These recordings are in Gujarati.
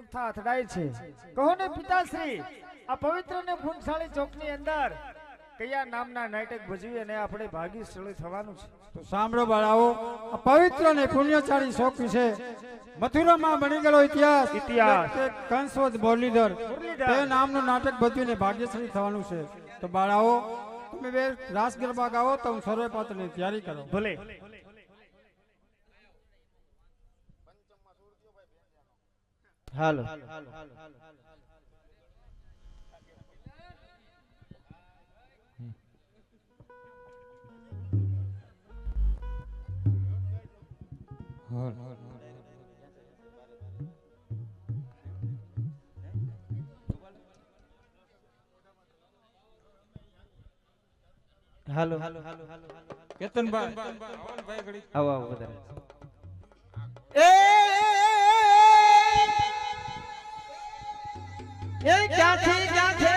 અથડાય છે. કહો ને પિતાશ્રી આ પવિત્ર ને ફૂનસાળી ચોકની અંદર કયા નામના નાટક ભજવી અને આપણે ભાગ્યશાળી થવાનું છે? તો સાંભળો બાળાઓ આ પવિત્ર ને પુણ્યશાળી શોખ વિશે મથુરામાં બની ગયેલો ઇતિહાસ. ઇતિહાસ. કે કંસવદ મુરલીધર. મુરલીધર. તે નામનું નાટક ભજવીને ભાગ્યશાળી થવાનું છે. તો બાળાઓ તમે બે રાસ ગરબા ગાઓ તો હું સર્વે પાત્રની તૈયારી કરો. ભલે. હાલો. હાલો. કેતનભાઈ. આવો આવો વધારે એ! ક્યાંથી ક્યાંથી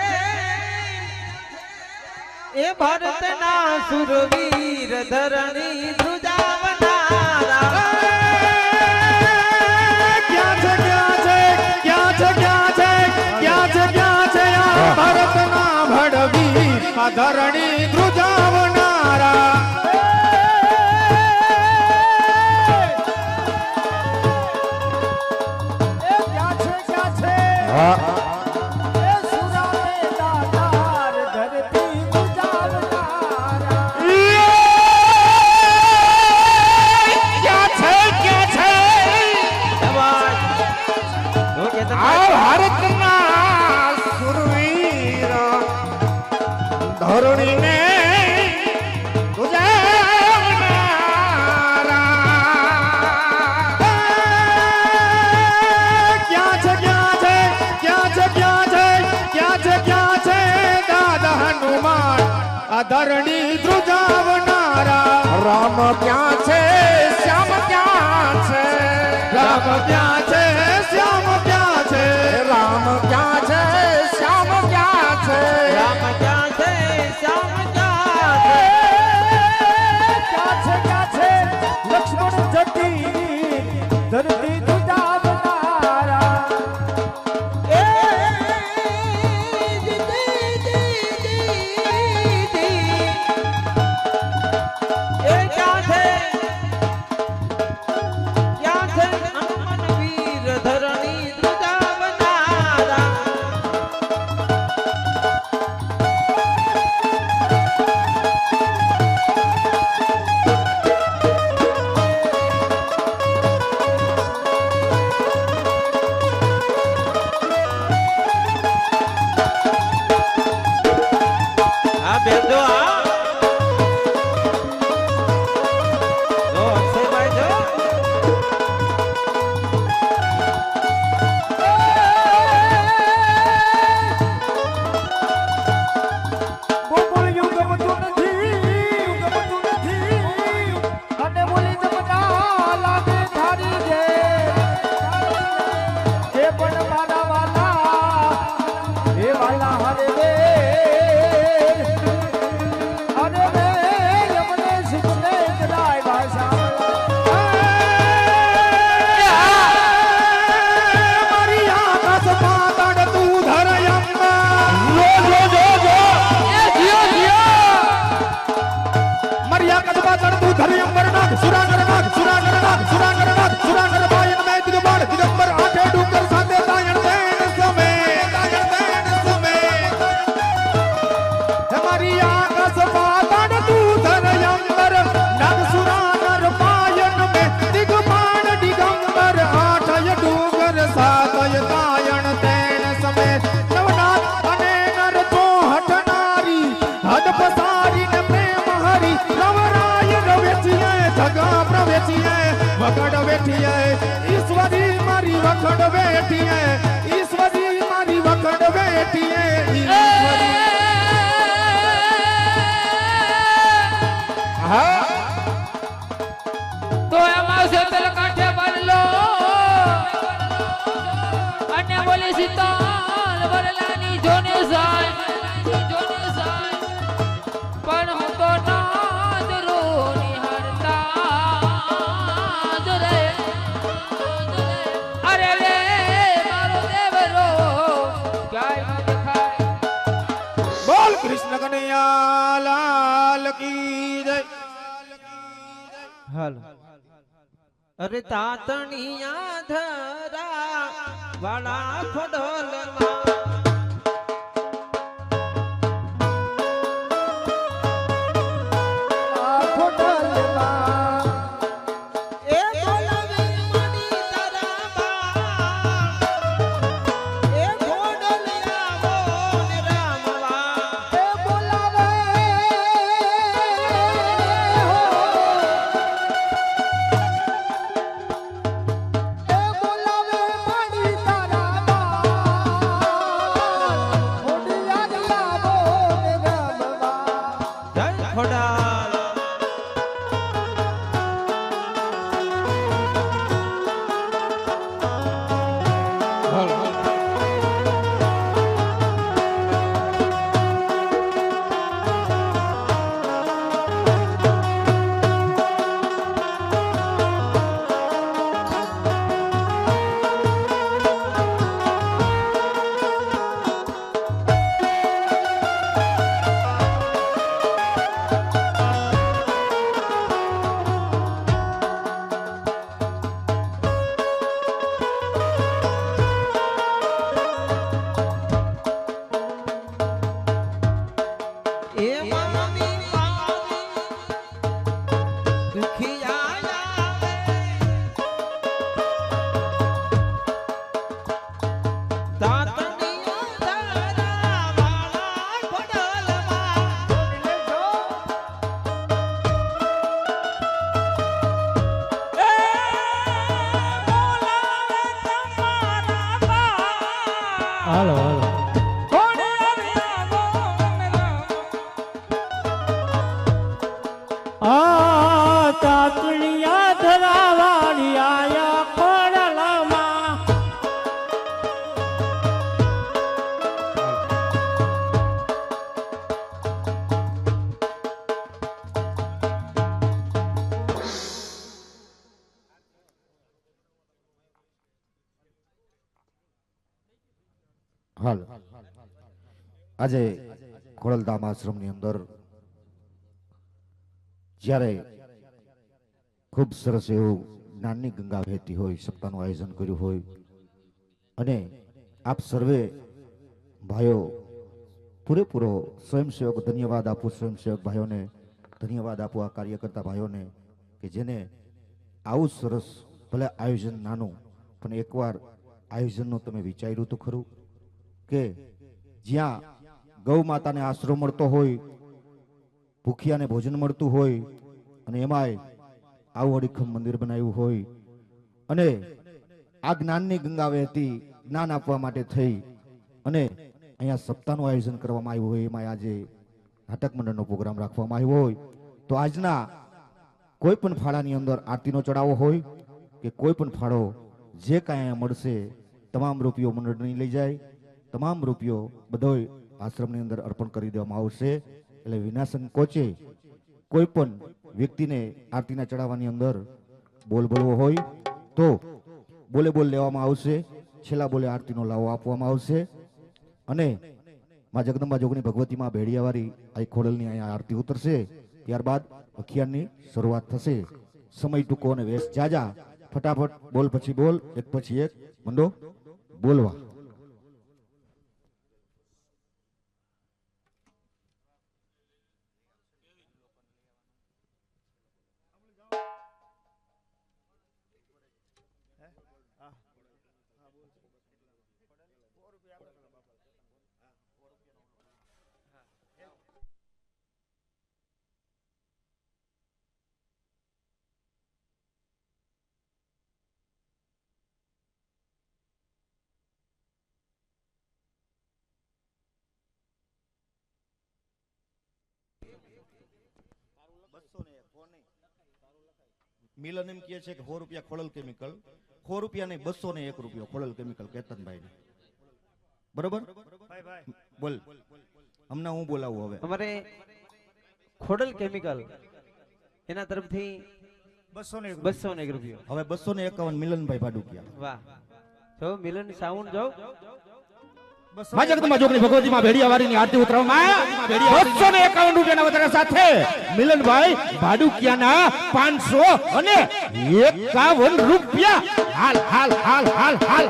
એ ભારતના સુરવીર ધરણી ધ્રુજાવનારા. ક્યાં છે છે ક્યાં છે ક્યાં છે ક્યાં છે ક્યાં છે આ ભડવી આ ધરણી ધ્રુજાવનારા. રામ ક્યાં શીતલ વરલાની જોને જાય જોને જાય. પણ હું તો નાદ રો નિહરતા જરે અરે રે મારો અરે તાતણિયા વાળા ખોડલમાં આખો તાતણિયા હાલ. આજે ખોડલધામ આશ્રમની અંદર જ્યારે ખૂબ સરસ એવું જ્ઞાનની ગંગા વહેતી હોય, સપ્તાહનું આયોજન કર્યું હોય, અને આપ સર્વે ભાઈઓ પૂરેપૂરો સ્વયંસેવક, ધન્યવાદ આપું સ્વયંસેવક ભાઈઓને, ધન્યવાદ આપું આ કાર્યકર્તા ભાઈઓને, કે જેને આવું સરસ ભલે આયોજન નાનું, પણ એકવાર આયોજનનું તમે વિચાર્યું તો ખરું. કે જ્યાં ગૌ માતાને આશરો મળતો હોય, ભૂખિયાને ભોજન મળતું હોય, અને એમાંય આવું અડીખમ મંદિર બનાવ્યું હોય. અને આ જ્ઞાનની ગંગા વહેતી જ્ઞાન આપવા માટે થઈ અને અહીંયા સપ્તાહનું આયોજન કરવામાં આવ્યું હોય એમાં આજે નાટક મંડળનો પ્રોગ્રામ રાખવામાં આવ્યો હોય. તો આજના કોઈ પણ ફાળાની અંદર આરતીનો ચડાવો હોય કે કોઈ પણ ફાળો જે કાંઈ મળશે, તમામ રૂપિયો મંડળની લઈ જાય. તમામ રૂપિયો બધોય આશ્રમની અંદર અર્પણ કરી દેવામાં આવશે. એટલે વિનાશન કોચે કોઈ પણ વ્યક્તિને આરતીના ચડાવવાની અંદર બોલ બોલવો હોય તો બોલે બોલ લેવામાં આવશે. છેલ્લા બોલે આરતીનો લાવો આપવામાં આવશે. અને માં જગદંબા જોગણી ભગવતીમાં ભેડિયાવાળી આ ખોડલની અહીંયા આરતી ઉતરશે. ત્યારબાદ અખિયારની શરૂઆત થશે. સમય ટૂંકો અને વેશ જાજા ફટાફટ બોલ પછી બોલ, એક પછી એક. મંડો, બોલવા. મિલન એમ કહે છે કે સો રૂપિયા ખોડલ કેમિકલ સો રૂપિયા નહીં બસો ને એક રૂપિયો ખોડલ કેમિકલ કેતનભાઈ ને બરોબર? ભાઈ ભાઈ બોલ. હમણાં હું બોલાવું હવે. અમારે ખોડલ કેમિકલ એના તરફથી બસો ને એક બસો ને એક રૂપિયો. હવે બસો ને એકાવન મિલનભાઈ ભાડુકિયા. વાહ. જો મિલન સાઉન્ડ જો મા જગદંબા જોગની ભગવતી માં ભેડિયાવાડીની આરતી ઉતરવામાં બસો ને એકાવન રૂપિયાના વધારા સાથે મિલનભાઈ ભાડુકિયાના પાંચસો અને એકાવન રૂપિયા. હાલ હાલ હાલ હાલ હાલ.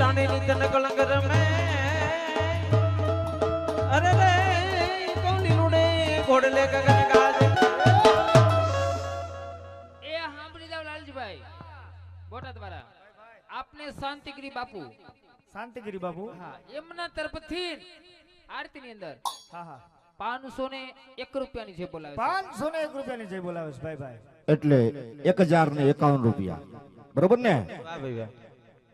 આરતી જાણેની તન કલંગ રમે. અરે રે કૌલી લુડે ઘોડલે ગગન ગાજ એ સાંભળી જાવ લાલજીભાઈ. બોટા દ્વારા આપને શાંતિગીરી બાપુ. શાંતિગીરી બાપુ? હા એમના તરફથી આરતી ની અંદર હા હા. પાંચસો ને એક રૂપિયાની છે બોલાવે પાંચસો ને એક રૂપિયાની જય બોલાવે છે ભાઈ ભાઈ. એટલે એક હજાર ને એકાવન રૂપિયા. બરોબર ને?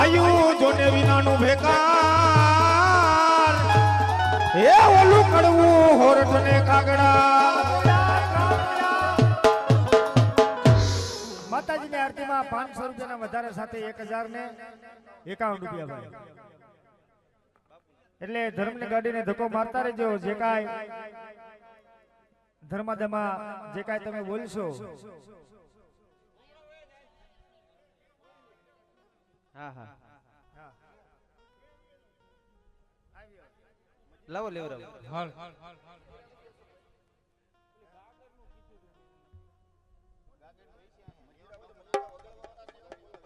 ભાઈઓ જોને વિનાનું ભેકાર એ ઓલું કડવું હોરઠ ને માતાજીની આરતીમાં પાંચસો રૂપિયાના વધારે સાથે એક હજાર ને એકાવન રૂપિયા ભાઈ. એટલે ધર્મની ગાડીને ધક્કો મારતા રહેજો, જે કાંઈ ધર્માદમાં જે કાંઈ તમે બોલશો હા હા. લાવો લેવો રાવો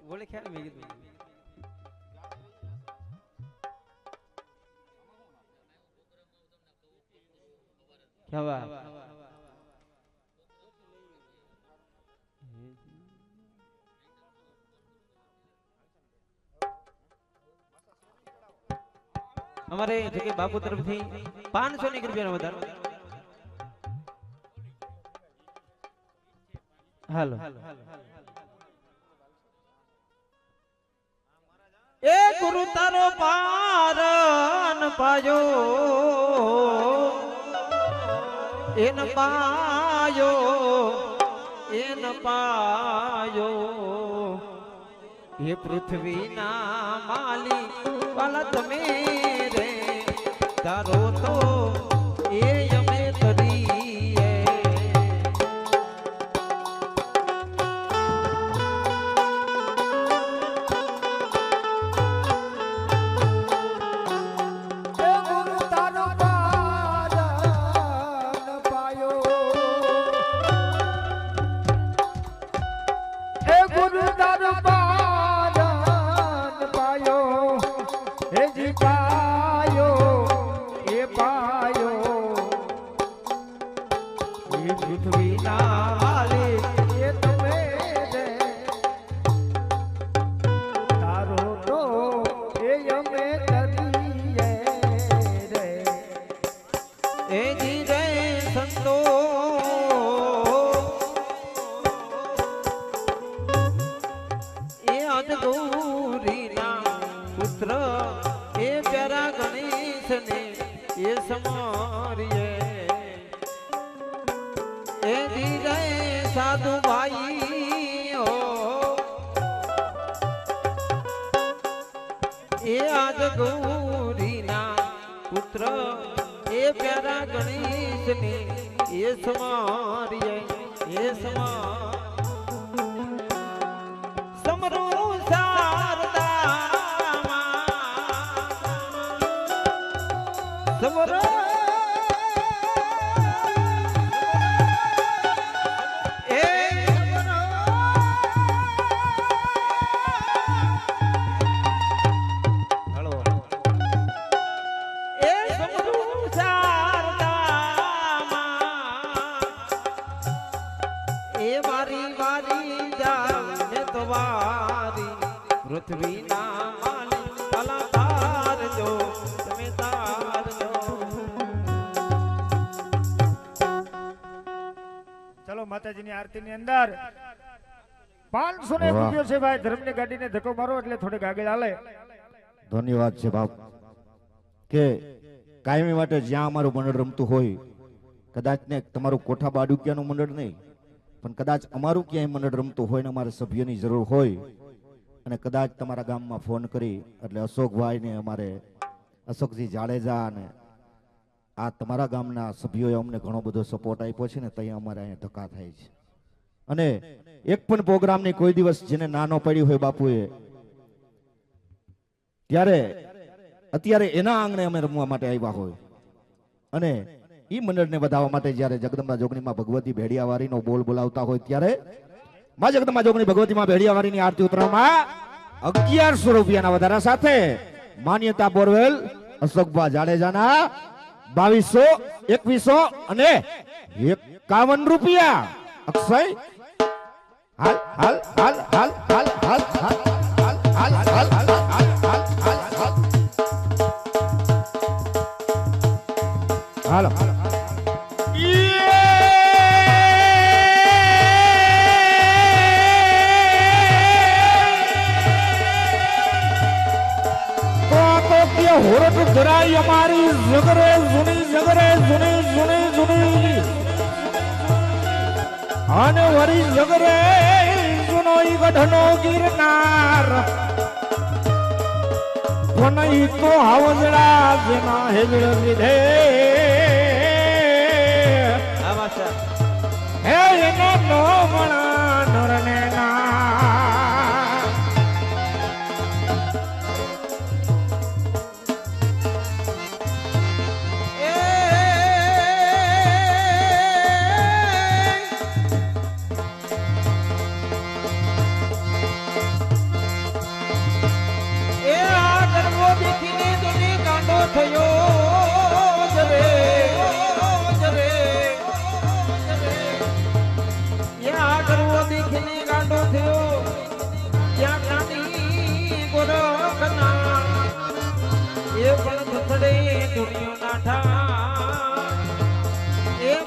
ગોળે ખ્યાલ મેં કીધું. ક્યાં વાત અમારે જગ્યા બાપુ તરફથી પાંચસો ની રૂપિયાનો વધારો. હાલો. એ ગુરુ તારો પારન પાયો. એન પાયો એન પાયો. હે પૃથ્વીના માલી વાલા તમે રે તારો તો એ ભાઈ હો. એ આજ ગૌરીના પુત્ર એ પ્યારા ગણેશને એ સમારીએ એ સમા સમરો પૃથ્વીના માલિક ભલા તારજો તમે તારજો ચલો માતાજીની આરતીની અંદર. પાંચસો ને. રૂપિયો છે ભાઈ ધર્મની ગાડીને ધક્કો મારો એટલે થોડીક આગળ હાલે. ધન્યવાદ છે બાપ. કે કાયમી માટે જ્યાં અમારું મંડળ રમતું હોય કદાચ ને તમારું કોઠા બાડુકિયાનું મંડળ નહીં પણ કદાચ અમારું ક્યાંય મંડળ રમતું હોય ને અમારા સભ્યની જરૂર હોય અને કદાચ તમારા ગામમાં ફોન કરી, એટલે અશોકભાઈ ને અમારે, અશોકજી જાડેજા અને આ તમારા ગામના સભ્યોએ અમને ઘણો બધો સપોર્ટ આપ્યો છે ને ત્યાં અમારે અહીંયા ધક્કા થાય છે. અને એક પણ પ્રોગ્રામની કોઈ દિવસ જેને નાનો પડ્યું હોય બાપુએ, ત્યારે અત્યારે એના આંગણે અમે રમવા માટે આવ્યા હોય. અને એ મંડળને વધાવવા માટે જ્યારે જગદંબા જોગણીમાં ભગવતી ભેડિયાવારીનો બોલ બોલાવતા હોય ત્યારે માં જગદંબા જોગની ભગવતીમાં ભેડિયાવાડીની આરતી ઉતરવામાં અગિયારસો રૂપિયાના વધારા સાથે માન્યતા બોરવેલ અશોકભાઈ જાડેજાના બાવીસો, એકવીસો અને એકાવન રૂપિયા. અક્ષય, હાલ હાલ હાલ હાલ હાલ હાલ હાલ.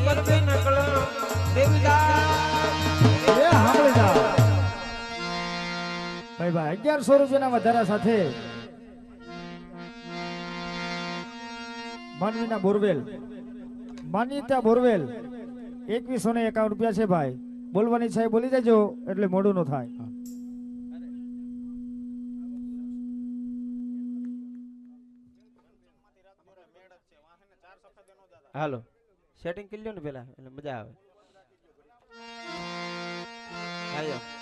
એ પરબે નકળ ભાઈ ભાઈ અગિયારસો રૂપિયાના વધારા સાથે માનવીના બોરવેલ. માન્યતા બોરવેલ એકવીસો ને એકાવન રૂપિયા છે ભાઈ. બોલવાની છે બોલી દેજો એટલે મોડું ન થાય. હાલો. સેટિંગ કરી લો ને પેલા એટલે મજા આવે આયો